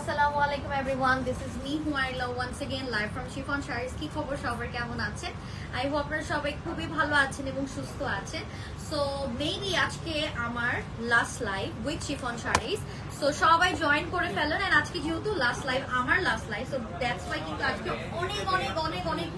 Hello আসসালামু আলাইকুম everyone this is me Humayla once again live from chiffon sarees কি খবর সবার কেমন আছেন আই হোপ আপনারা সবাই খুবই ভালো আছেন এবং সুস্থ আছেন। সো মেবি আজকে আমার last live with chiffon sarees so সবাই জয়েন করে ফেলেন এন্ড আজকে যেহেতু লাস্ট লাইভ আমার last live so that's why কিন্তু আজকে অনেক অনেক অনেক অনেক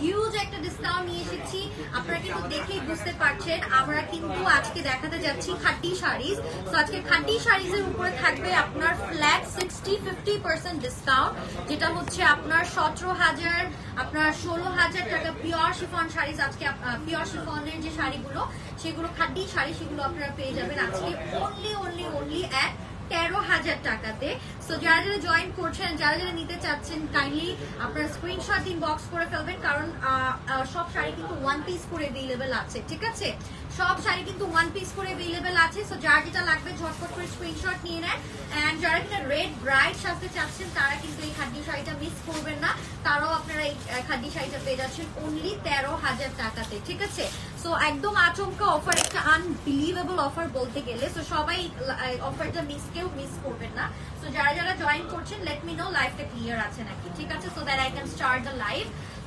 হিউজ একটা ডিসকাউন্ট নিয়ে এসেছি। আপনারা কিন্তু দেখেই বুঝতে পারছেন, আমরা কিন্তু আজকে দেখাতে যাচ্ছি খাটি শাড়িজ তো আজকে খাটি শাড়িজের উপরে থাকবে আপনার flat sixty fifty percent discount যেটা হচ্ছে আপনার সতেরো হাজার, আপনার ষোলো হাজার টাকা পিওর শিফন শাড়িজ আজকে পিওর শিফনের যে শাড়িগুলো, সেগুলো খাটি শাড়ি, সেগুলো আপনারা পেয়ে যাবেন আজকে অনলি অনলি অনলি অ্যাট তেরো হাজার টাকাতে। সো যারা যারা জয়েন করছেন, যারা যারা নিতে চাচ্ছেন কাইন্ডলি আপনারা স্ক্রিনশট ইনবক্স করে ফেলবেন, কারণ সব শাড়ি কিন্তু ওয়ান পিস করে অ্যাভেলেবেল আছে, ঠিক আছে? সব শাড়ি কিন্তু ওয়ান পিস করে অ্যাভেলেবেল আছে সো যার যেটা লাগবে, ঝটপট করে স্ক্রিনশট নিয়ে নেন। অ্যান্ড যারা কিনা রেড ব্রাইট সাজতে চাচ্ছেন, তারা কিন্তু এই খাদ্য শাড়িটা মিস করবেন না। তারাও আপনারা এই খাদি শাড়িটা পেয়ে যাচ্ছেন অনলি তেরো হাজার টাকাতে, ঠিক আছে? সো একদম আচমকা অফার একটা আনবিলিভেবল অফার বলতে গেলে সো সবাই অফারটা মিস কেউ মিস করবেন না। সো যারা যারা জয়েন করছেন লেট মি নো লাইফটা ক্লিয়ার আছে নাকি, ঠিক আছে? So that I can start the live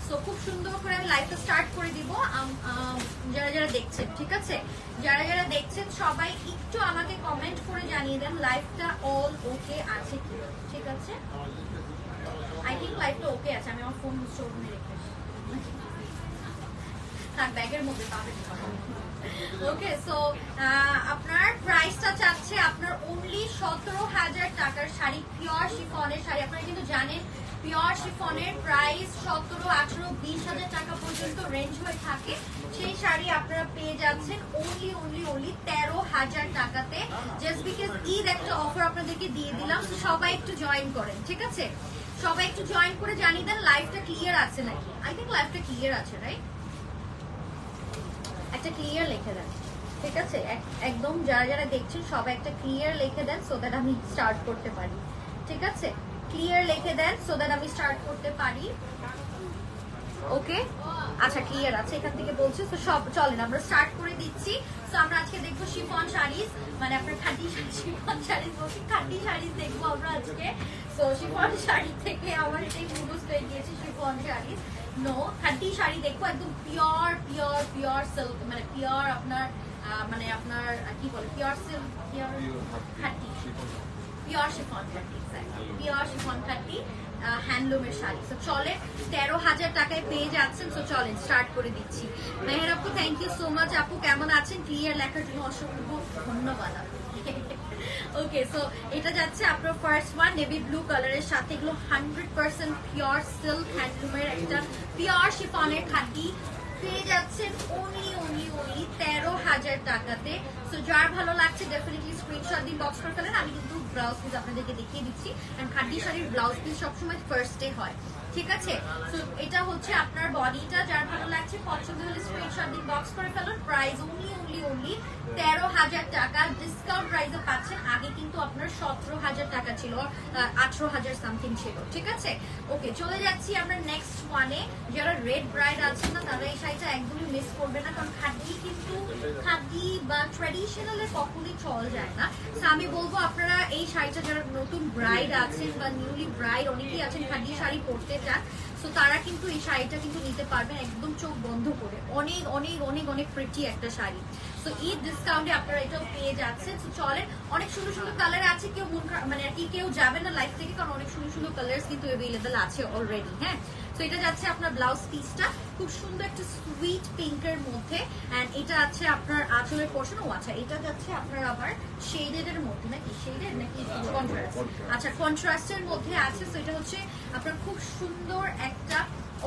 so খুব সুন্দর করে আমি লাইভটা স্টার্ট করে দিব। যারা যারা দেখছেন, ঠিক আছে? যারা যারা দেখছেন, সবাই একটু আমাকে কমেন্ট করে জানিয়ে দেন লাইভটা অল ওকে আছে কি ঠিক আছে আই থিঙ্ক লাইভটা ওকে আছে আমি আমার ফোন শোরুমে রেখে এসেছি। ব্যাগের মধ্যে পাবেন ওকে সো আপনার প্রাইসটা চাচ্ছে আপনার অনলি সতেরো হাজার টাকার শাড়ি পিওর শিফনের শাড়ি। আপনারা কিন্তু জানেন পিওর শিফনের প্রাইস সতেরো, আঠারো, বিশ হাজার টাকা পর্যন্ত রেঞ্জ হয়ে থাকে। সেই শাড়ি আপনারা পেয়ে যাচ্ছেন অনলি অনলি অনলি তেরো হাজার টাকাতে। জাস্ট বিকজ ঈদ একটা অফার আপনাদেরকে দিয়ে দিলাম সবাই একটু জয়েন করেন, ঠিক আছে? সবাই একটু জয়েন করে জানিয়ে দেন লাইফটা ক্লিয়ার আছে নাকি? আই থিঙ্ক লাইফটা ক্লিয়ার আছে রাইট একটা ক্লিয়ার লিখে দেন, ঠিক আছে? এক- একদম যারা যারা দেখছেন, সবাই একটা ক্লিয়ার লিখে দেন সো দ্যাট আমি স্টার্ট করতে পারি, ঠিক আছে? ক্লিয়ার লিখে দেন সো দ্যাট আমি স্টার্ট করতে পারি। ওকে আচ্ছা ক্লিয়ার আছে এখান থেকে বলছে। তো সব চলেন আমরা স্টার্ট করে দিচ্ছি। তো আমরা আজকে দেখব শিফন শাড়িজ মানে আপনার খাঁটি শিফন শাড়িজ বলছি খাঁটি শাড়িজ দেখব আমরা আজকে। তো শিফন শাড়ি থেকে আমার এটাই মুখস্থ হয়ে গিয়েছে শিফন শাড়িজ নো খাঁটি শাড়ি দেখব একদম পিওর পিওর পিওর সিল্ক মানে পিওর আপনার মানে আপনার কি বলে পিওর সিল্ক পিওর খাঁটি। পিওর শিফন খাটি পিওর শিফন খাটি। হ্যান্ডলুমের শাড়ি। তো চলে তেরো হাজার টাকায় পেয়ে যাচ্ছেন তো চলেন স্টার্ট করে দিচ্ছি। মেহের আপু থ্যাংক ইউ সো মাচ আপু, কেমন আছেন? ক্লিয়ার লেখার জন্য অসংখ্য ধন্যবাদ ওকে সো এটা যাচ্ছে আপনার ফার্স্ট ওয়ান নেভি ব্লু কালারের সাথে। এগুলো হান্ড্রেড পার্সেন্ট পিওর সিল্ক হ্যান্ডলুমের একটা পিওর শিফনের খাটি পেয়ে যাচ্ছেন অনলি অনলি তেরো হাজার টাকাতে। সো যার ভালো লাগছে ডেফিনেটলি স্ক্রিনশট দিন বক্স করে ফেলেন। আমি কিন্তু ব্লাউজ পিস আপনাদেরকে দেখিয়ে দিচ্ছি। কারণ খাটি শাড়ির ব্লাউজ পিস সবসময় ফার্স্ট ডে হয়। ঠিক আছে? সো এটা হচ্ছে আপনার বডিটা যার ভালো লাগছে, পছন্দ হলে স্ক্রিনশট দিয়ে বক্স করে ফেলুন। প্রাইস অনলি অনলি অনলি তেরো হাজার টাকা। ডিসকাউন্ট প্রাইসে পাচ্ছেন। আগে কিন্তু আপনার সতেরো হাজার টাকা ছিল আঠারো হাজার সামথিং ছিল, ঠিক আছে? ওকে চলে যাচ্ছি আমরা নেক্সট ওয়ানে যারা রেড ব্রাইড আছেন না, তারা এই শাড়িটা একদমই মিস করবে না, কারণ খাদি কিন্তু খাদি বা ট্র্যাডিশনালে কখনই চল যায় না। আমি বলব আপনারা এই শাড়িটা, যারা নতুন ব্রাইড আছেন বা নিউলি ব্রাইড অনেকেই আছেন খাদি শাড়ি পরতে চান তো তারা কিন্তু এই শাড়িটা কিন্তু নিতে পারবেন একদম চোখ বন্ধ করে। অনেক অনেক অনেক অনেক প্রিটি একটা শাড়ি। তো ঈদ ডিসকাউন্টে আপনারা এটাও পেয়ে যাচ্ছেন। তো চলেন অনেক সুন্দর সুন্দর কালার আছে কেউ মন মানে আর কি কেউ যাবে না লাইফ থেকে কারণ অনেক সুন্দর সুন্দর কালার কিন্তু অ্যাভেলেবেল আছে অলরেডি হ্যাঁ? তো এটা যাচ্ছে আপনার ব্লাউজ পিসটা খুব সুন্দর একটা সুইট পিঙ্কের মধ্যে এন্ড এটা আছে আপনার আঁচলের পোর্শন ও আচ্ছা এটা যাচ্ছে আপনার আবার শেডেড এর মধ্যে নাকি শেডেড নাকি কন্ট্রাস্ট আচ্ছা কন্ট্রাস্টের মধ্যে আছে। তো এটা হচ্ছে আপনার খুব সুন্দর একটা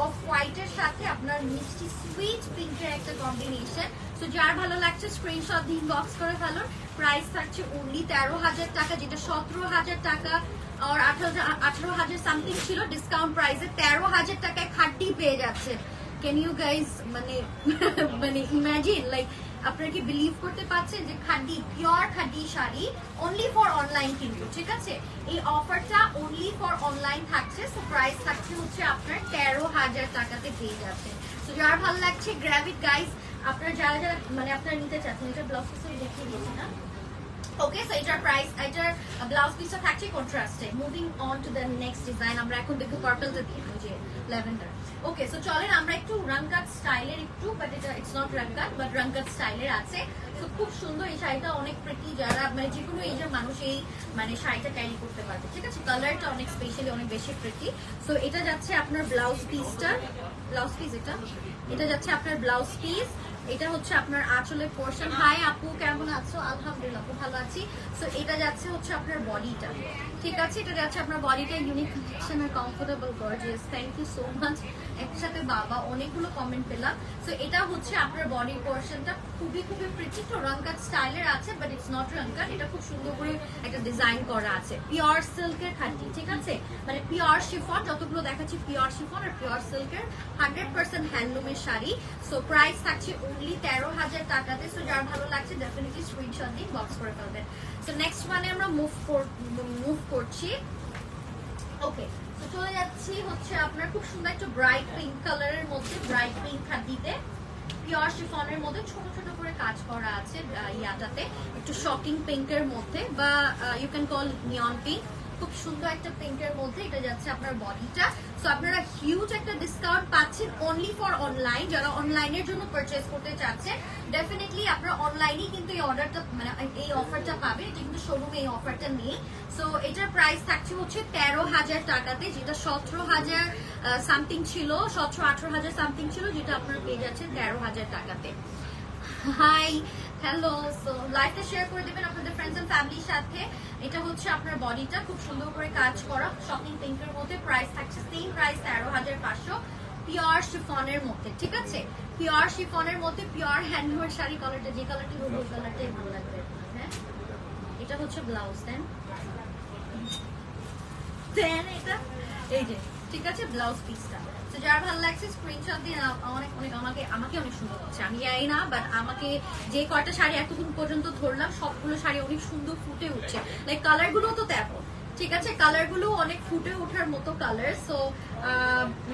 অফ হোয়াইটের সাথে আপনার মিষ্টি সুইট পিঙ্কের একটা কম্বিনেশন তো যার ভালো লাগছে স্ক্রিনশট দিন বক্স করে ফেলুন প্রাইস থাকছে অনলি তেরো হাজার টাকা, যেটা সতেরো হাজার টাকা আর আঠারো হাজার সামথিং ছিল। ডিসকাউন্ট প্রাইসে তেরো হাজার টাকায় খাটি পেয়ে যাচ্ছে। ক্যান ইউ গাইজ মানে মানে ইম্যাজিন লাইক আপনারা কি বিলিভ করতে পারছেন যে khadi pure khadi sari only for online কিন্তু ঠিক আছে? এই অফারটা অনলি ফর অনলাইন থাকছে সো প্রাইস থাকছে হচ্ছে আপনার তেরো হাজার টাকাতে পেয়ে যাচ্ছে তো যার ভালো লাগছে গ্র্যাভিট গাইস আপনারা যারা যারা মানে আপনারা নিতে চাচ্ছেন, এটা পিসে দেখিয়ে দিয়েছি না। ওকে সো এটার প্রাইস এটার ব্লাউজ পিসটা থাকছে কন্ট্রাস্টে moving on to the next design আমরা এখন দেখব পার্পলটা দিয়ে যে ল্যাভেন্ডার ওকে সো চলেন, আমরা একটু রাঙ্কাট স্টাইলের একটু বাট এটা ইটস নট রাঙ্কাট বাট রাঙ্কাট স্টাইলের আছে। তো খুব সুন্দর এই শাড়িটা, অনেক প্রিটি যারা মানে যে কোনো এজের মানুষ এই মানে শাড়িটা ক্যারি করতে পারবে। ঠিক আছে? কালারটা অনেক স্পেশালি অনেক বেশি প্রিটি সো এটা যাচ্ছে আপনার ব্লাউজ পিসটা ব্লাউজ পিস এটা। এটা যাচ্ছে আপনার ব্লাউজ পিস এটা হচ্ছে আপনার আঁচলের পোর্শন হাই আপু, কেমন আছো? আলহামদুলিল্লাহ ভালো আছি। সো এটা যাচ্ছে হচ্ছে আপনার বডিটা ঠিক আছে, এটা যাচ্ছে আপনার বডিটা unique collection R comfortable gorgeous thank you so much একসাথে বাবা, অনেকগুলো কমেন্ট পেলাম। সো এটা হচ্ছে আপনার বডি পোর্শনটা খুবই খুবই প্রিটি তো রংকাট স্টাইলের আছে বাট ইটস নট রংকাট এটা খুব সুন্দর করে একটা ডিজাইন করা আছে। পিওর সিল্কের খাঁটি ঠিক আছে? মানে পিওর শিফন যতগুলো দেখাচ্ছি পিওর শিফন আর পিওর সিল্কের হান্ড্রেড পার্সেন্ট হ্যান্ডলুমের শাড়ি। সো প্রাইস থাকছে অনলি তেরো হাজার টাকাতে। সো যার ভালো লাগছে ডেফিনেটলি স্ক্রিনশট দিয়ে বক্স করে ফেলবেন। সো নেক্সট মানে আমরা মুভ মুভ করছি। ওকে তো চলে যাচ্ছি হচ্ছে আপনার খুব সুন্দর একটা ব্রাইট পিঙ্ক কালারের মধ্যে ব্রাইট পিঙ্ক দিতে পিওর শিফনের মধ্যে ছোট ছোট করে কাজ করা আছে ইয়াটাতে, একটু শকিং পিঙ্কের মধ্যে, বা you can call neon pink খুব সুন্দর একটা পিঙ্কের মধ্যে এটা যাচ্ছে আপনার বডিটা সো আপনারা হিউজ একটা ডিসকাউন্ট পাচ্ছেন অনলি ফর অনলাইন যারা অনলাইনের জন্য পারচেজ করতে চাচ্ছে ডেফিনেটলি আপনারা অনলাইনেই কিন্তু এই অর্ডারটা মানে এই অফারটা পাবে এটা কিন্তু শোরুমে এই অফারটা নেই। সো এটার প্রাইস থাকছে হচ্ছে তেরো হাজার টাকাতে, যেটা সতেরো হাজার সামথিং ছিল, সতেরো আঠারো হাজার সামথিং ছিল, যেটা আপনারা পেয়ে যাচ্ছেন তেরো হাজার টাকাতে। হাই হ্যালো সো লাইভটা শেয়ার করে দেবেন আপনাদের ফ্রেন্ডস এন্ড ফ্যামিলির সাথে। এটা হচ্ছে আপনার বডিটা খুব সুন্দর করে কাজ করা। শপিং পিঙ্কের মধ্যে প্রাইস থাকছে সেম প্রাইস তেরো হাজার পাঁচশো। পিওর শিফনের মধ্যে, ঠিক আছে? পিওর শিফনের মধ্যে পিওর হ্যান্ডমেড শাড়ি কালারটা যে কালারটি হবে ওই কালারটাই ভালো লাগবে। হ্যাঁ? এটা হচ্ছে ব্লাউজ দেন দেন এটা, এই যে, ঠিক আছে? ব্লাউজ পিসটা যার ভালো লাগছে স্ক্রিনশট দিয়ে অনেক অনেক, আমাকে আমাকে অনেক সুন্দর হচ্ছে আমি যাই না বাট আমাকে যে কয়টা শাড়ি এতক্ষণ পর্যন্ত ধরলাম, সবগুলো শাড়ি অনেক সুন্দর ফুটে উঠছে। লাইক কালারগুলো তো তেমন। ঠিক আছে কালারগুলো অনেক ফুটে ওঠার মতো কালার সো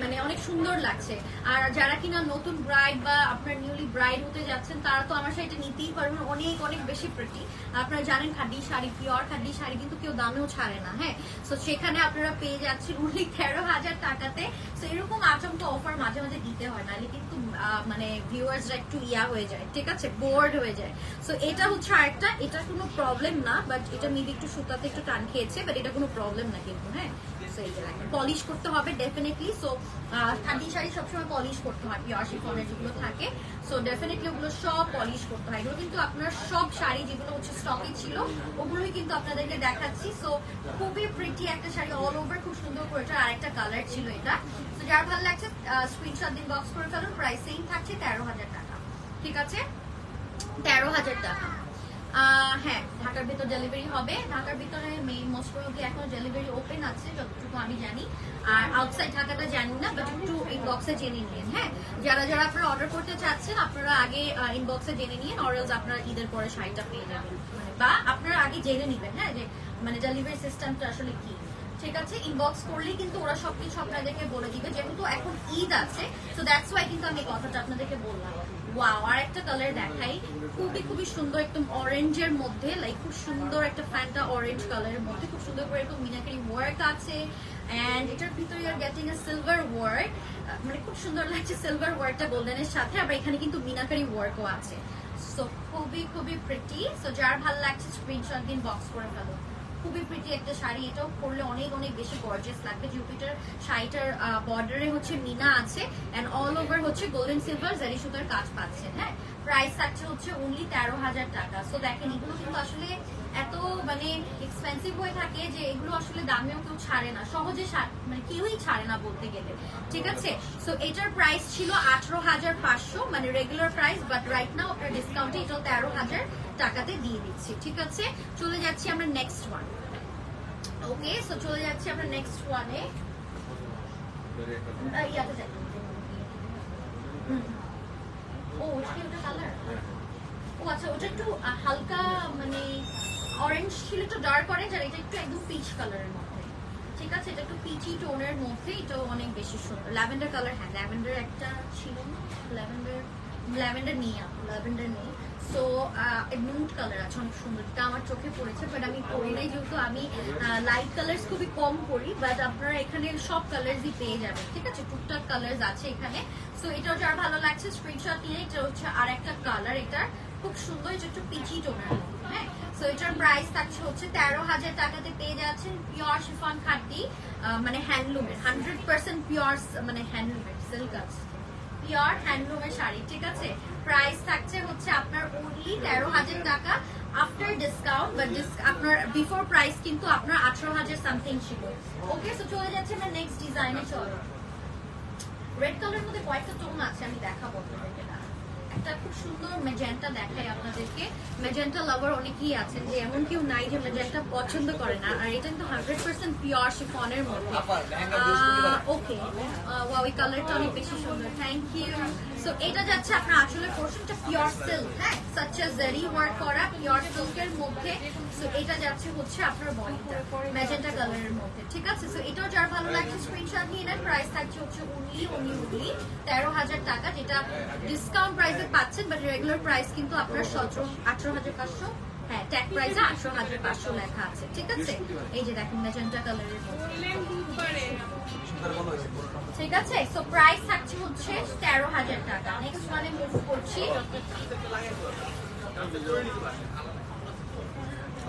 মানে অনেক সুন্দর লাগছে। আর যারা কিনা নতুন ব্রাইড বা আপনার নিউলি ব্রাইড হতে যাচ্ছেন, তারা তো আমার শাড়িটা নিতেই পারবেন, অনেক অনেক বেশি প্রিটি আপনারা জানেন খাড্ডি শাড়ি পিওর খাড্ডি শাড়ি কিন্তু কেউ দামেও ছাড়ে না হ্যাঁ? সো সেখানে আপনারা পেয়ে যাচ্ছেন অনলি তেরো হাজার টাকাতে। সো এরকম আচমকা অফার মাঝে মাঝে দিতে হয়, নাহলে কিন্তু মানে ভিউয়ার্সরা একটু ইয়া হয়ে যায়, ঠিক আছে? বোর্ড হয়ে যায়। সো এটা হচ্ছে আরেকটা, এটা কোনো প্রবলেম না বাট এটা মেবি একটু সুতাতে একটু টান খেয়েছে বাট এটা কোনো প্রবলেম না কিন্তু হ্যাঁ? পলিশ করতে হবে ডেফিনেটলি সো খাদি শাড়ি সবসময় পলিশ করতে হয় পিওর শিফনের যেগুলো থাকে। সো ডেফিনেটলি ওগুলো সব পলিশ করতে হয়। এগুলো কিন্তু আপনার সব শাড়ি যেগুলো হচ্ছে স্টকে ছিল, ওগুলোই কিন্তু আপনাদেরকে দেখাচ্ছি। সো খুবই প্রিটি একটা শাড়ি অল ওভার খুব সুন্দর করে এটা আরেকটা কালার ছিল এটা। তো যার ভালো লাগছে স্ক্রিনশট দিন বক্স করে ফেলুন প্রাইস সেম থাকছে তেরো হাজার টাকা, ঠিক আছে? তেরো হাজার টাকা। হ্যাঁ ঢাকার ভিতর ডেলিভারি হবে। ঢাকার ভিতরে মেইন মোস্ট প্রবলি এখন ডেলিভারি ওপেন আছে, যতটুকু আমি জানি। আর আউটসাইড ঢাকাটা জানি না বাট একটু ইনবক্সে জেনে নিন হ্যাঁ? যারা যারা আপনারা অর্ডার করতে চাচ্ছেন, আপনারা আগে ইনবক্সে জেনে নিন অরেলস আপনারা ঈদের পরে শাড়িটা পেয়ে যাবেন। মানে বা আপনারা আগে জেনে নেবেন হ্যাঁ? যে মানে ডেলিভারি সিস্টেমটা আসলে কি। ঠিক আছে? ইনবক্স করলেই কিন্তু ওরা সবকিছু আপনাদেরকে বলে দিবে। যেহেতু এখন ঈদ আছে তো দ্যাটস ওয়াই কিন্তু আমি কথাটা আপনাদেরকে বললাম। ওয়াও আর একটা কালার দেখাই। খুবই খুবই সুন্দর একদম অরেঞ্জের মধ্যে লাইক খুব সুন্দর একটা ফ্যান্টা অরেঞ্জ কালারের মধ্যে, খুব সুন্দর করে এরকম মিনাকারি ওয়ার্ক আছে। এন্ড এটার ভিতরে আর গেটিং এ সিলভার ওয়ার্ক মানে খুব সুন্দর লাগছে সিলভার ওয়ার্কটা গোল্ডেনের সাথে, আবার এখানে কিন্তু মিনাকারি ওয়ার্কও আছে। সো খুবই খুবই প্রিটি সো যার ভালো লাগছে স্ক্রিনশট দিন বক্স করে ফেলো। খুবই প্রিটি একটা শাড়ি। এটাও পরলে অনেক অনেক বেশি গর্জিয়াস লাগবে। জুপিটার শাড়িটার বর্ডারে হচ্ছে মিনা আছে অ্যান্ড অল ওভার হচ্ছে গোল্ডেন সিলভার জারি সুতার কাজ পাচ্ছেন হ্যাঁ? প্রাইস থাকছে হচ্ছে অনলি তেরো হাজার টাকা। সো দেখেন এগুলো কিন্তু আসলে এত মানে এক্সপেন্সিভ হয়ে থাকে যে এগুলো আসলে দামেও কেউ ছাড়ে না। সহজে মানে কেউই ছাড়ে না বলতে গেলে। ঠিক আছে? সো এটার প্রাইস ছিল আঠারো হাজার পাঁচশো মানে regular price but right now আপনার ডিসকাউন্টে এটাও তেরো হাজার টাকাতে দিয়ে দিচ্ছি। ঠিক আছে? চলে যাচ্ছি আমরা নেক্সট ওয়ান ওকে সো চলে যাচ্ছি আমরা নেক্সট ওয়ানে ইয়াতে যাই। হুম। ওটা কালার ও আচ্ছা ওটা একটু হালকা মানে অরেঞ্জ ছিল, একটু ডার্ক অরেঞ্জ আর এটা একটু একদম পিচ কালারের মধ্যে। ঠিক আছে, এটা একটু পিচি টোনের মধ্যে এটা অনেক বেশি সুন্দর। ল্যাভেন্ডার কালার হ্যাঁ ল্যাভেন্ডার একটা ছিল ল্যাভেন্ডার ল্যাভেন্ডার নিয়ে ল্যাভেন্ডার নিয়ে সো নুড কালার আছে, অনেক সুন্দর। এটা আমার চোখে পড়েছে বাট আমি পরি নাই যেহেতু আমি লাইট কালার্স খুবই কম পরি বাট আপনারা এখানে সব কালার্সই পেয়ে যাবেন, ঠিক আছে? টুকটাক কালার্স আছে এখানে। সো এটাও যার ভালো লাগছে স্ক্রিনশট নিয়ে, এটা হচ্ছে আর একটা কালার এটার খুব সুন্দর, এটা একটু পিচি টোনের হ্যাঁ? সো এটার প্রাইস থাকছে হচ্ছে তেরো হাজার টাকাতে পেয়ে যাচ্ছেন পিওর শিফন খাটি মানে হ্যান্ডলুমের হান্ড্রেড পার্সেন্ট পিওর মানে হ্যান্ডলুমের সিল্ক আছে। পিওর হ্যান্ডলুমের শাড়ি, ঠিক আছে? প্রাইস থাকছে হচ্ছে আপনার ওনলি তেরো হাজার টাকা আফটার ডিসকাউন্ট বা আপনার বিফোর প্রাইস কিন্তু আপনার আঠারো হাজার সামথিং ছিল। ওকে সো চলে যাচ্ছে আমরা নেক্সট ডিজাইনে চলো। রেড কালারের মধ্যে কয়েকটা টোন আছে, আমি দেখাবো আপনাদেরকে। একটা খুব সুন্দর মেজেন্টা দেখাই আপনাদেরকে। মেজেন্টা লাভার অনেকেই আছেন যে এমন কেউ নাই যে মেজেন্টা পছন্দ করে না। আর এটা কিন্তু হান্ড্রেড পার্সেন্ট পিওর শিফনের মধ্যে। ওকে ওই কালারটা অনেক বেশি সুন্দর। থ্যাংক ইউ সো এটা যাচ্ছে আপনার আসলে পোর্শনটা পিওর সিল্ক হ্যাঁ? সাচ এ জারি ওয়ার্ক করা পিওর সিল্কের মধ্যে। সো এটা যাচ্ছে হচ্ছে আপনার বডিটা ম্যাজেন্টা কালারের মধ্যে, ঠিক আছে? সো এটাও যার ভালো লাগছে স্ক্রিনশট নিয়ে নেন। প্রাইস থাকছে হচ্ছে উনলি উনি উনলি তেরো হাজার টাকা, যেটা ডিসকাউন্ট প্রাইসে পাচ্ছেন বাট রেগুলার প্রাইস কিন্তু আপনার সতেরো, আঠারো হাজার পাঁচশো হ্যাঁ ট্যাগ প্রাইসে আঠারো হাজার পাঁচশো লেখা আছে, ঠিক আছে? এই যে দেখেন ম্যাজেন্টা কালারের মধ্যে। ঠিক আছে? সো প্রাইস থাকছে হচ্ছে তেরো হাজার টাকা। নেক্সট মানে মুভ করছি।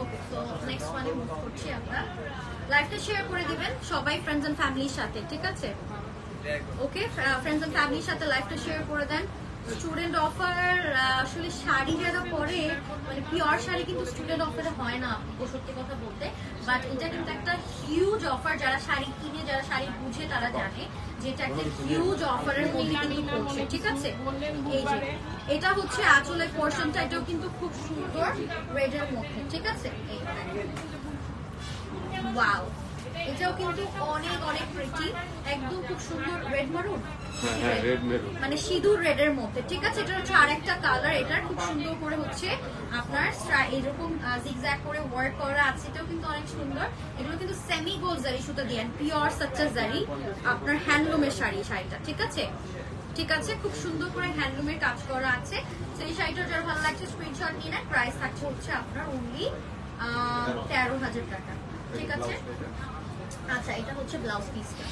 ওকে নেক্সট মানে মুভ করছি শেয়ার করে দিবেন সবাই ফ্রেন্ডস এন্ড ফ্যামিলির সাথে, ঠিক আছে? ওকে ফ্রেন্ডস এন্ড ফ্যামিলির সাথে লাইভটা শেয়ার করে দেন। স্টুডেন্ট অফার আসলে শাড়ি যারা পরে মানে পিওর শাড়ি কিন্তু স্টুডেন্ট অফারে হয় না সত্যি কথা বলতে। বাট এটা কিন্তু একটা হিউজ অফার যারা শাড়ি কিনে যারা শাড়ি বুঝে তারা জানে যে এটা একটা হিউজ অফারের মধ্যে কিন্তু পড়ছে ঠিক আছে? এই যে এটা হচ্ছে আঁচলের পোর্শনটা এটাও কিন্তু খুব সুন্দর রেডের মধ্যে ঠিক আছে? এই ওয়াও এটাও কিন্তু অনেক অনেক প্রিটি একদম খুব সুন্দর রেড মারুন হ্যাঁ হ্যাঁ রেড মেরুন মানে সিঁদুর রেডের মধ্যে ঠিক আছে? এটা হচ্ছে আরেকটা কালার এটার খুব সুন্দর করে হচ্ছে আপনার এরকম জিগজ্যাগ করে ওয়ার্ক করা আছে এটাও কিন্তু অনেক সুন্দর। এগুলো কিন্তু সেমি গোল জারি সুতো দিয়ে পিওর সাচ্চা জারি আপনার হ্যান্ডলুমের শাড়ি শাড়িটা ঠিক আছে? ঠিক আছে? খুব সুন্দর করে হ্যান্ডলুমের কাজ করা আছে। এই শাড়িটা যার ভালো লাগছে স্ক্রিনশট নিয়ে নেন। প্রাইস থাকছে হচ্ছে আপনার অনলি তেরো হাজার টাকা ঠিক আছে? আচ্ছা এটা হচ্ছে ব্লাউজ পিসটা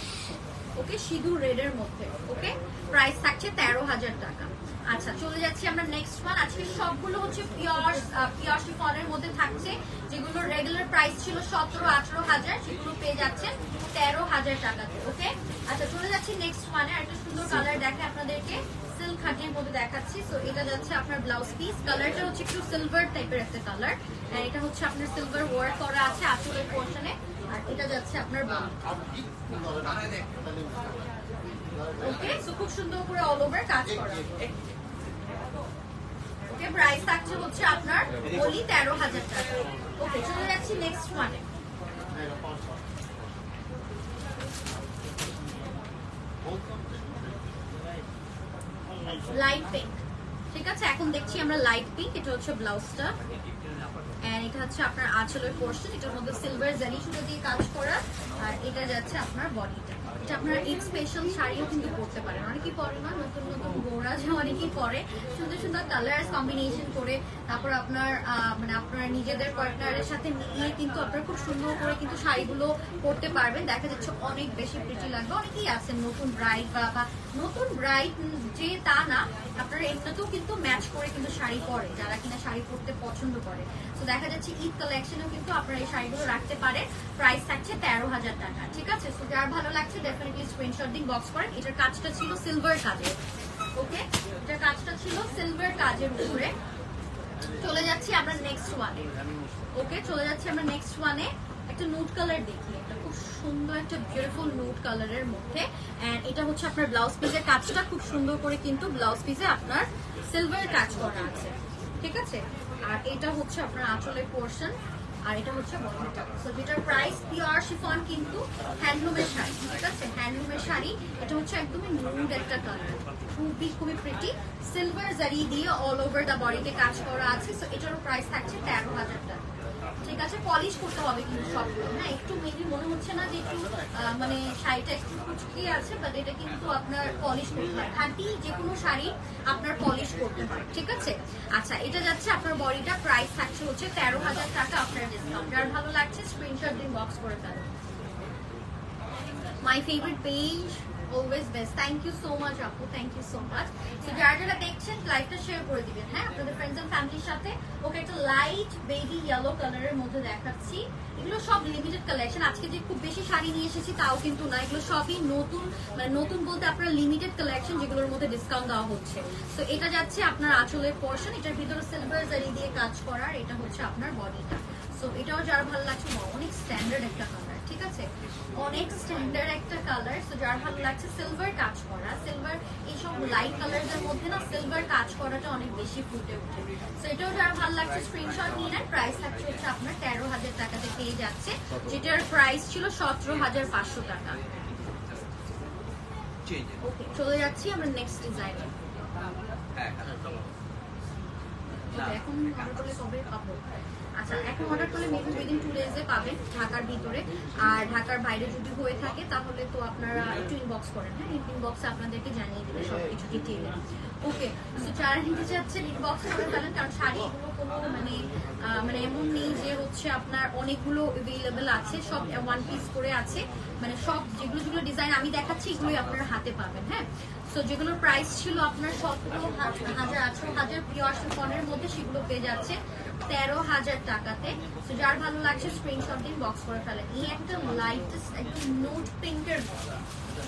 ওকে সিঁদুর রেডের মধ্যে। ওকে প্রাইস থাকছে তেরো হাজার টাকা। আচ্ছা চলে যাচ্ছি আমরা নেক্সট ওয়ান আজকে সবগুলো হচ্ছে পিওর পিওর শিফনের মধ্যে থাকছে যেগুলো রেগুলার প্রাইস ছিল সতেরো আঠারো হাজার সেগুলো পেয়ে যাচ্ছেন তেরো হাজার টাকাতে। ওকে আচ্ছা চলে যাচ্ছি নেক্সট ওয়ানে একটা সুন্দর কালার দেখে আপনাদেরকে। সিল্ক খাটির মধ্যে দেখাচ্ছি। তো এটা যাচ্ছে আপনার ব্লাউজ পিস কালারটা হচ্ছে একটু সিলভার টাইপের একটা কালার এটা হচ্ছে আপনার সিলভার ওয়ার্ক করা আছে আসলের পোর্শনে আর এটা যাচ্ছে আপনার ওকে খুব সুন্দর করে অল ওভার কাজ করা। ওকে প্রাইস থাকছে হচ্ছে আপনার বলি তেরো হাজার টাকা। ওকে চলে যাচ্ছি নেক্সট ওয়ানে লাইট পিঙ্ক ঠিক আছে, এখন দেখছি আমরা লাইট পিঙ্ক এটা হচ্ছে ব্লাউজটা। এন্ড এটা হচ্ছে আপনার আঁচলের পোর্শন এটার মধ্যে সিলভার জারি সুতো দিয়ে কাজ করা, আর এটা যাচ্ছে আপনার বডিটা এটা আপনারা ঈদ স্পেশাল শাড়িও কিন্তু পরতে পারেন। অনেকেই পরে না, নতুন নতুন গোড়া যে অনেকেই পরে। সুন্দর সুন্দর কালার কম্বিনেশন করে তারপর আপনার মানে আপনার নিজেদের পার্টনারের সাথে নিয়ে কিন্তু আপনারা খুব সুন্দর করে কিন্তু শাড়িগুলো পরতে পারবেন। দেখা যাচ্ছে অনেক বেশি প্রিটি লাগবে। অনেকেই আছেন নতুন ব্রাইড বা নতুন ব্রাইট যে তা না, আপনারা এমনিতেও কিন্তু ম্যাচ করে কিন্তু শাড়ি পরে, যারা কিনা শাড়ি পরতে পছন্দ করে। তো দেখা যাচ্ছে ঈদ কালেকশনেও কিন্তু আপনারা এই শাড়িগুলো রাখতে পারেন। প্রাইস থাকছে তেরো হাজার টাকা, ঠিক আছে? তো যার ভালো লাগছে ডেফিনেটলি স্ক্রিনশট দিন বক্স করেন। এটার কাজটা ছিল সিলভার কাজের ওকে এটার কাজটা ছিল সিলভার কাজের উপরে। চলে যাচ্ছি আমরা নেক্সট ওয়ানে ওকে চলে যাচ্ছি আমরা নেক্সট ওয়ানে একটা নুট কালার দেখি সুন্দর একটা বিউটিফুল নুট কালারের মধ্যে। এটা হচ্ছে আপনার ব্লাউজ পিসের কাজটা খুব সুন্দর করে কিন্তু ব্লাউজ পিসে আপনার সিলভার কাজ করা আছে। ঠিক আছে? আর এটা হচ্ছে আপনার আঁচলের পোর্শন আর এটা হচ্ছে বডিটা সো যেটার প্রাইস পিওর শিফন কিন্তু হ্যান্ডলুমের শাড়ি। ঠিক আছে? হ্যান্ডলুমের শাড়ি। এটা হচ্ছে একদমই নুড একটা কালার খুবই খুবই প্রিটি সিলভার জারি দিয়ে অল ওভার দ্য বডিতে কাজ করা আছে। সো এটারও প্রাইস থাকছে তেরো হাজার টাকা। ঠিক আছে পলিশ করতে হবে কিন্তু সবগুলো। হ্যাঁ একটু মেবি মনে হচ্ছে না যে একটু মানে শাড়িটা একটু কুচকি আছে বাট এটা কিন্তু আপনার পলিশ করতে হয়। খাঁটি যে কোনো শাড়ি আপনার পলিশ করতে হয়, ঠিক আছে? আচ্ছা এটা যাচ্ছে আপনার বডিটা প্রাইস থাকছে হচ্ছে তেরো হাজার টাকা আপনার ডিসকাউন্ট যার ভালো লাগছে স্ক্রিনশট দিন বক্স করে ফেলেন my favourite page always best thank you so much আপু থ্যাংক ইউ সো মাচ তো যারা যারা দেখছেন লাইভটা শেয়ার করে দিবেন হ্যাঁ? আপনাদের ফ্রেন্ডস এন্ড ফ্যামিলির সাথে। ওকে একটা লাইট বেবি ইয়েলো কালারের মধ্যে দেখাচ্ছি। এগুলো সব লিমিটেড কালেকশন আজকে যে খুব বেশি শাড়ি নিয়ে এসেছি তাও কিন্তু না। এগুলো সবই নতুন মানে নতুন বলতে আপনার লিমিটেড কালেকশন যেগুলোর মধ্যে ডিসকাউন্ট দেওয়া হচ্ছে। তো এটা যাচ্ছে আপনার আঁচলের পোর্শন এটার ভিতরে সিলভার জারি দিয়ে কাজ করার এটা হচ্ছে আপনার বডিটা সো এটাও যার ভালো লাগছে অনেক স্ট্যান্ডার্ড একটা কালার ঠিক আছে? অনেক স্ট্যান্ডার্ড একটা কালার সো যার ভালো লাগছে সিলভার কাজ করা। সিলভার এইসব লাইট কালারদের মধ্যে না সিলভার কাজ করাটা অনেক বেশি ফুটে ওঠে সো এটাও যার ভালো লাগছে স্ক্রিনশট নিয়ে নেন। প্রাইস থাকছে হচ্ছে আপনার তেরো হাজার টাকাতে পেয়ে যাচ্ছে। যেটার প্রাইস ছিল সতেরো হাজার পাঁচশো টাকা। ওকে চলে যাচ্ছি আমরা নেক্সট ডিজাইনে এখন করলে কবে পাবো? আচ্ছা এখন অর্ডার করলে মেবি উইদিন টু ডেজে পাবেন ঢাকার ভিতরে। আর ঢাকার বাইরে যদি হয়ে থাকে, তাহলে তো আপনারা একটু ইনবক্স করেন হ্যাঁ? ইনবক্সে আপনাদেরকে জানিয়ে দেবে সবকিছু ডিটেলে ওকে তো যারা নিতে চাচ্ছেন ইনবক্স করে ফেলেন, কারণ শাড়ি কোনো মানে মানে এমন নেই যে হচ্ছে আপনার অনেকগুলো অ্যাভেলেবেল আছে, সব ওয়ান পিস করে আছে। মানে সব যেগুলো যেগুলো ডিজাইন আমি দেখাচ্ছি, এগুলোই আপনারা হাতে পাবেন হ্যাঁ? সো যেগুলোর প্রাইস ছিল আপনার সতেরো হাজার, আঠারো হাজার পিওর ফোনের মধ্যে সেগুলো পেয়ে যাচ্ছে তেরো হাজার টাকাতে। তো যার ভালো লাগছে স্ক্রিনশট দিন বক্স করে ফেলেন। এই একটা লাইটেস্ট একদম নোট পিঙ্কের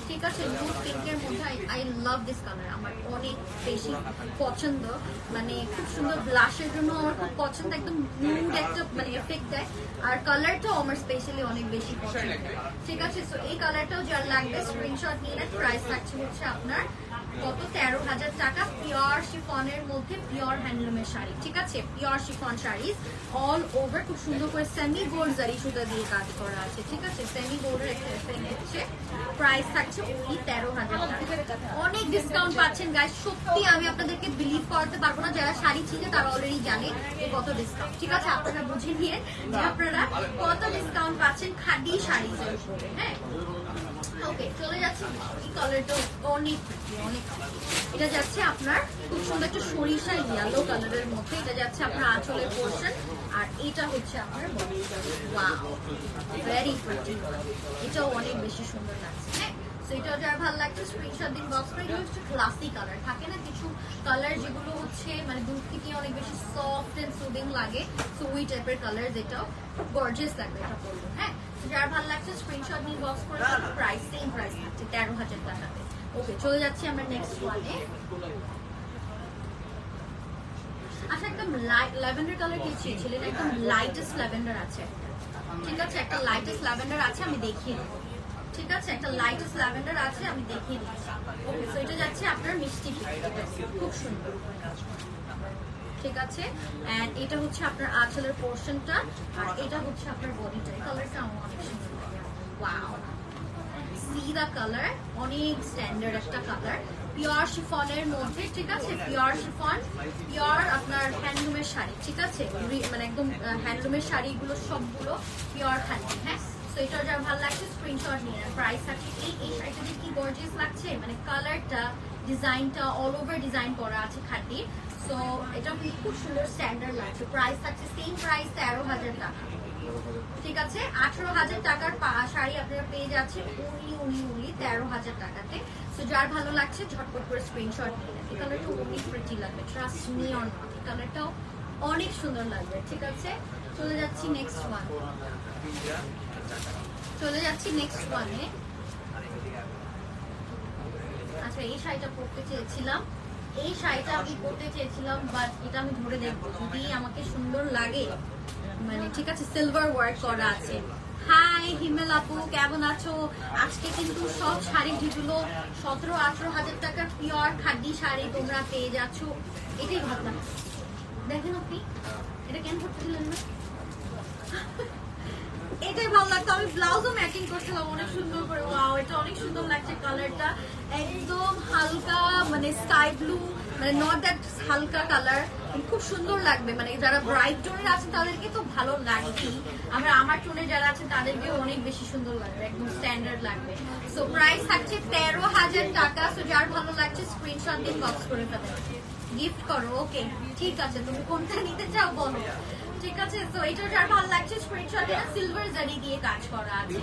ঠিক আছে নোট পিঙ্কের মধ্যে আই লাভ দিস কালার আমার অনেক বেশি পছন্দ। মানে খুব সুন্দর ব্লাশের জন্য আমার খুব পছন্দ, একদম মুড একটা মানে এফেক্ট দেয়। আর কালারটাও আমার স্পেশালি অনেক বেশি পছন্দ। ঠিক আছে সো এই কালারটাও যার লাগবে স্ক্রিনশট নিলে প্রাইস থাকছে হচ্ছে আপনার কত তেরো হাজার টাকা পিওর শিফনের মধ্যে পিওর হ্যান্ডলুমের শাড়ি, ঠিক আছে? Pure chiffon sari all over খুব সুন্দর করে সেমি গোল্ড জারি সুতা দিয়ে কাজ করা আছে, ঠিক আছে? সেমি গোল্ডের হচ্ছে প্রাইস থাকছে ওই তেরো হাজার টাকা। অনেক ডিসকাউন্ট পাচ্ছেন গাইস সত্যি আমি আপনাদেরকে বিলিভ করতে পারব না। যারা শাড়ি ছিনে তারা অলরেডি জানে কত ডিসকাউন্ট ঠিক আছে? আপনারা বুঝে নিয়ে আপনারা কত ডিসকাউন্ট পাচ্ছেন খাদি শাড়িজের হ্যাঁ? কালারটা অনেক অনেক এটা যাচ্ছে আপনার, খুব সুন্দর একটা সরিষা ইয়েলো কালারের মধ্যে। এটা যাচ্ছে আপনার আঁচলের পোর্শন আর এটা হচ্ছে আপনার ওয়াও ভেরি এটাও অনেক বেশি সুন্দর লাগছে হ্যাঁ? এটাও যার ভালো লাগছে। স্ক্রিনশট কালার থাকে না কিছু কালার যেগুলো হচ্ছে মানে দূর থেকে অনেক বেশি সফট এন্ড সুদিং লাগে। সো ওই টাইপের কালার যেটাও গর্জিয়াস লাগবে, এটা হ্যাঁ? যার ভালো লাগছে স্ক্রিনশট নিয়ে বক্স করে প্রাইস সেম প্রাইস থাকছে তেরো হাজার টাকাতে। ওকে চলে যাচ্ছি আমরা নেক্সট ওয়ানে আচ্ছা একদম লাইট ল্যাভেন্ডার কালার কি চেয়েছিলেন একদম লাইটেস্ট ল্যাভেন্ডার আছে। ঠিক আছে একটা লাইটেস্ট ল্যাভেন্ডার আছে আমি দেখিয়ে দেবো। ঠিক আছে একটা লাইটেস্ট ল্যাভেন্ডার আছে আমি দেখিয়ে দিচ্ছি। ওকে সো এটা যাচ্ছে আপনার মিষ্টি খুব সুন্দর। ঠিক আছে? এটা হচ্ছে আপনার আঁচলের পোর্শনটা আর এটা হচ্ছে আপনার বডিটা কালারটা অনেক সুন্দর কালার অনেক স্ট্যান্ডার্ড একটা কালার পিওর শিফনের মধ্যে, ঠিক আছে? পিওর শিফন পিওর আপনার হ্যান্ডলুমের শাড়ি, ঠিক আছে? মানে একদম হ্যান্ডলুমের শাড়িগুলো সবগুলো পিওর হ্যান্ডলুম হ্যাঁ? যার ভালো লাগছে নিয়ে এই শাড়িটা কি গর্জিয়াস লাগছে? মানে কালারটা ডিজাইনটা অল ওভার ডিজাইন করা আছে খাটি। সো এটা খুব সুন্দর স্ট্যান্ডার্ড লাগছে। প্রাইস থাকছে সেম প্রাইস তেরো হাজার টাকা। ঠিক আছে? আঠারো হাজার টাকার শাড়ি আপনারা পেয়ে যাচ্ছেন উনি উনি উনি তেরো হাজার টাকাতে। তো যার ভালো লাগছে, ঝটপট করে স্ক্রিনশট নিয়ে কালারটা অনেক প্রিটি লাগবে ট্রাস্ট মি অন কালারটাও অনেক সুন্দর লাগবে, ঠিক আছে? চলে যাচ্ছি নেক্সট ওয়ান চলে যাচ্ছি নেক্সট ওয়ানে আচ্ছা এই শাড়িটা পরতে চেয়েছিলাম। এই শাড়িটা আমি পরতে চেয়েছিলাম বাট এটা আমি ধরে দেখব। যদি আমাকে সুন্দর লাগে মানে ঠিক আছে সিলভার ওয়ার্ক করা আছে। হাই হিমেল আপু, কেমন আছো? আজকে কিন্তু সব শাড়ি যেগুলো সতেরো, আঠারো হাজার টাকার পিওর খাদ্যি শাড়ি তোমরা পেয়ে যাচ্ছ, এটাই ভাবলাম। দেখেন আপনি, এটা কেন করতে করতেছিলেন না? এটাই ভালো লাগতো। আমি ব্লাউজও ম্যাচিং করছিলাম, অনেক সুন্দর করে। ওয়াও এটা অনেক সুন্দর লাগছে কালারটা একদম হালকা মানে স্কাই ব্লু মানে নট দ্যাট হালকা কালার খুব সুন্দর লাগবে। মানে যারা ব্রাইট টোনের আছে, তাদেরকে তো ভালো লাগবেই আমরা আমার টোনে যারা আছে তাদেরকে অনেক বেশি সুন্দর লাগবে, একদম স্ট্যান্ডার্ড লাগবে। সো প্রাইস থাকছে তেরো হাজার টাকা। সো যার ভালো লাগছে স্ক্রিনশট দিয়ে বক্স করে ফেলে। গিফট করো ওকে ঠিক আছে, তুমি কোনটা নিতে চাও বলো। ঠিক আছে তো এটা যার ভালো লাগছে স্ক্রিনশট এটা সিলভার জারি দিয়ে কাজ করা আছে।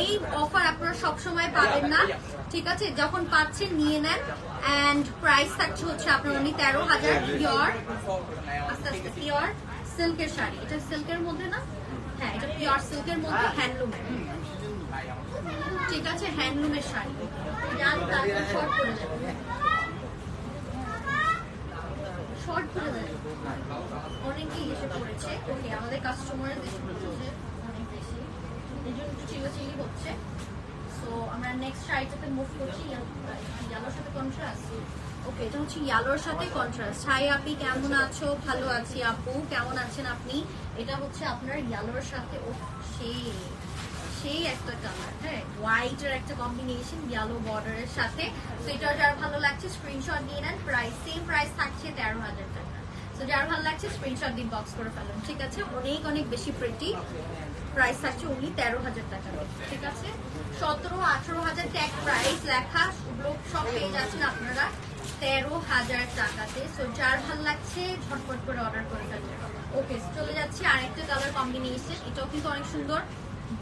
এই অফার আপনারা সব সময় পাবেন না, ঠিক আছে, যখন পাচ্ছেন নিয়ে নেন এন্ড প্রাইস থাকছে হচ্ছে আপনার উনি তেরো হাজার পিওর আস্তে আস্তে পিওর সিল্কের শাড়ি। এটা সিল্কের মধ্যে না? হ্যাঁ এটা পিওর সিল্কের মধ্যে হ্যান্ডলুমের ঠিক আছে হ্যান্ডলুমের শাড়ি। জান শর্ট করে দেবেন শর্ট করে দেবেন অনেকেই এসে পড়েছে। ওকে, আমাদের কাস্টমার এসে পড়েছে অনেক বেশি। এই জন্য একটু চিল্লাচিল্লি হচ্ছে। সো আমরা নেক্সট শাড়িটাতে মুভ করছি। ইয়ালোর সাথে কন্ট্রাস্ট ওকে, এটা হচ্ছে ইয়ালোর সাথে কন্ট্রাস্ট হাই আপনি কেমন আছো? ভালো আছি আপু। কেমন আছেন আপনি? এটা হচ্ছে আপনার ইয়ালোর সাথে। ও সেই। সেই একটা কালার হ্যাঁ? হোয়াইটের একটা কম্বিনেশন ইয়েলো বর্ডারের সাথে। তো এটা যার ভালো লাগছে স্ক্রিনশট নিয়ে নেন প্রাইস সেম প্রাইস থাকছে তেরো হাজার টাকা। তো যার ভালো লাগছে স্ক্রিনশট দিন বক্স করে ফেলুন, ঠিক আছে? অনেক অনেক বেশি প্রিটি প্রাইস থাকছে অনলি তেরো হাজার টাকা। ঠিক আছে? সতেরো, আঠারো হাজার ট্যাগ প্রাইস লেখা সব পেয়ে যাচ্ছেন আপনারা তেরো হাজার টাকাতে। সো যার ভালো লাগছে, ঝটপট করে অর্ডার করে ফেলবেন ওকে চলে যাচ্ছি আরেকটা কালার কম্বিনেশন এটাও কিন্তু অনেক সুন্দর।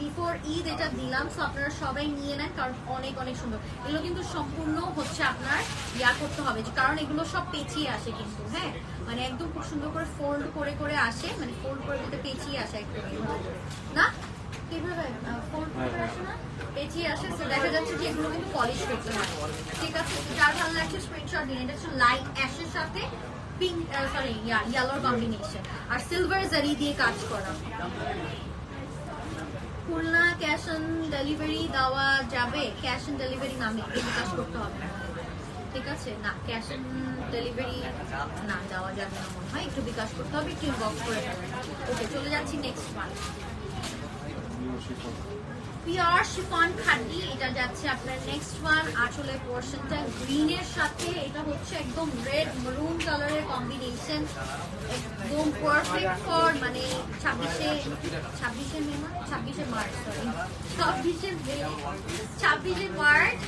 বিফোর ঈদ এটা দিলাম সো আপনারা সবাই নিয়ে নেন, কারণ অনেক অনেক সুন্দর। এগুলো কিন্তু সম্পূর্ণ হচ্ছে আপনার ইয়া করতে হবে, যে কারণ এগুলো সব পেঁচিয়ে আসে কিন্তু হ্যাঁ? মানে একদম খুব সুন্দর করে ফোল্ড করে করে আসে মানে ফোল্ড করে দিতে পেঁচিয়ে আসে একদম। না? পেঁচিয়ে আসে দেখা যাচ্ছে যে এগুলো কিন্তু করতে ঠিক আছে এটা হচ্ছে পিঙ্ক সরি ইয়েলোর কম্বিনেশন আর সিলভার জারি দিয়ে কাজ করা। খুলনা ক্যাশ অন ডেলিভারি দেওয়া যাবে, ক্যাশ অন ডেলিভারি নামে, বিকাশ করতে হবে। ঠিক আছে? না, ক্যাশ অন ডেলিভারি না দেওয়া যাবে না মনে হয়, একটু বিকাশ করতে হবে, একটু ইনবক্স করে ওকে চলে যাচ্ছি next one pure chiffon khadi এটা যাচ্ছে আপনার নেক্সট ওয়ান আসলে পোর্শনটা গ্রিনের সাথে, এটা হচ্ছে একদম রেড মরুন কালারের কম্বিনেশন একদম পারফেক্ট ফর মানে ছাব্বিশে ছাব্বিশে মে না, ছাব্বিশে মার্চ সরি ছাব্বিশে মে, ছাব্বিশে মার্চ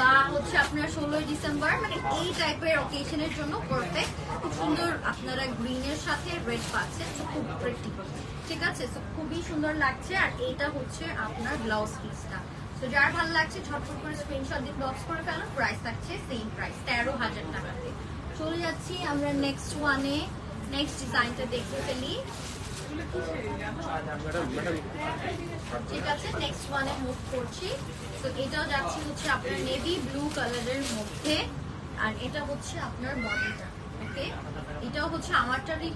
বা হচ্ছে আপনার ষোলোই ডিসেম্বর মানে এই টাইপের অকেশনের জন্য পারফেক্ট খুব সুন্দর আপনারা গ্রিনের সাথে রেড পাচ্ছেন খুব প্রেটি ঠিক আছে? খুবই সুন্দর লাগছে, আর এইটা হচ্ছে আপনার ব্লাউজ পিসটা তো যার ভালো লাগছে ঝটফট করে স্ক্রিনশট দিন বক্স করে ফেলো প্রাইস থাকছে সেম প্রাইস তেরো হাজার টাকাতে চলে যাচ্ছি আমরা নেক্সট ওয়ানে নেক্সট ডিজাইনটা দেখতে ফেলি। ঠিক আমারটারই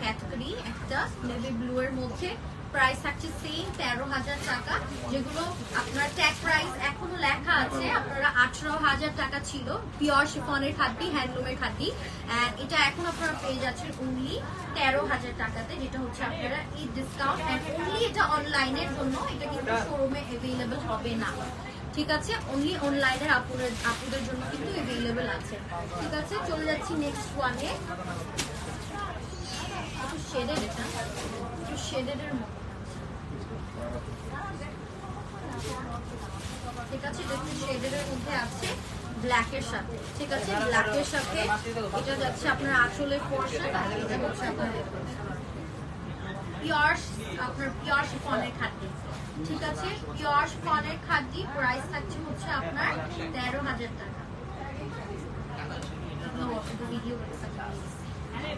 ক্যাটাগরি একটা নেভি ব্লু এর মধ্যে। প্রাইস থাকছে সেম তেরো হাজার টাকা, যেগুলো আপনার ট্যাগ প্রাইস এখনও লেখা আছে। আপনারা আঠারো হাজার টাকা ছিল পিওর শিফনের খাদ্যি হ্যান্ডলুমের খাদ্যি। এটা এখন আপনারা পেয়ে যাচ্ছেন অনলি তেরো হাজার টাকাতে, যেটা হচ্ছে আপনারা এই ডিসকাউন্ট অনলি এটা অনলাইনের জন্য, এটা কিন্তু শোরুমে অ্যাভেলেবল হবে না। ঠিক আছে? অনলি অনলাইনের আপুদের আপুদের জন্য কিন্তু অ্যাভেলেবল আছে। ঠিক আছে? চলে যাচ্ছি নেক্সট ওয়ানে একটু শেডেড এটা শেডেডের মতো। আপনার খাদ্য প্রাইস থাকছে হচ্ছে আপনার তেরো হাজার টাকা।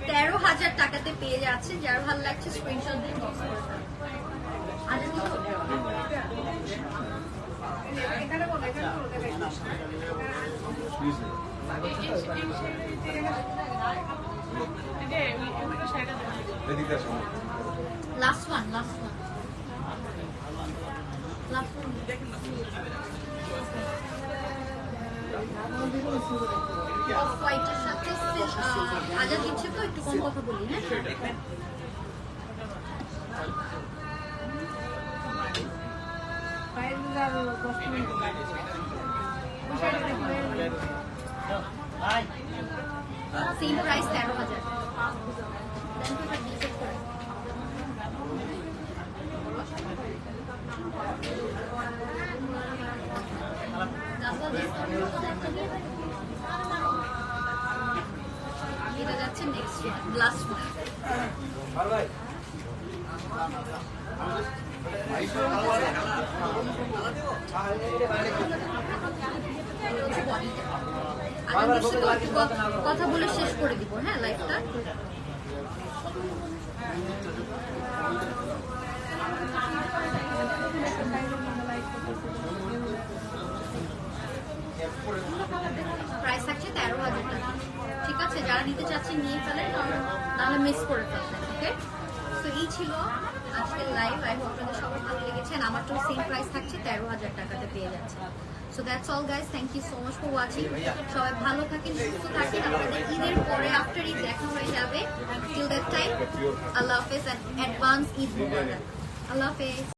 তেরো হাজার টাকাতে পেয়ে যাচ্ছে, যার ভালো লাগছে স্ক্রিনশট দিয়ে করে ফেলুন। আর কিছু? এদিকে আসুন last one last one last one off হোয়াইটের সাথে আজা দিচ্ছে তো একটু কম কথা বলি হ্যাঁ? আরও দশ মিনিট সেম প্রাইস তেরো হাজার। এটা যাচ্ছে নেক্সট লাস্ট কথা বলে শেষ করে দিব হ্যাঁ লাইফটা প্রাইস থাকছে তেরো হাজার টাকা। ঠিক আছে, যারা নিতে চাচ্ছেন নিয়ে ফেলেন নাহলে মিস করে ফেলবেন ওকে এই ছিল। আজকের লাইভ আই হোপ আপনাদের সবার ভালো লেগেছে। আমার তো সেম প্রাইস থাকছে, তেরো হাজার টাকাতে পেয়ে যাচ্ছে। So that's all guys thank you so much for watching সবাই ভালো থাকেন, সুস্থ থাকেন। আপনাদের ঈদের পরে আফটার ঈদ দেখা হয়ে যাবে। টিল দ্যাট টাইম আল্লাহ হাফেজ অ্যান্ড অ্যাডভান্স ঈদ আল্লাহ হাফেজ।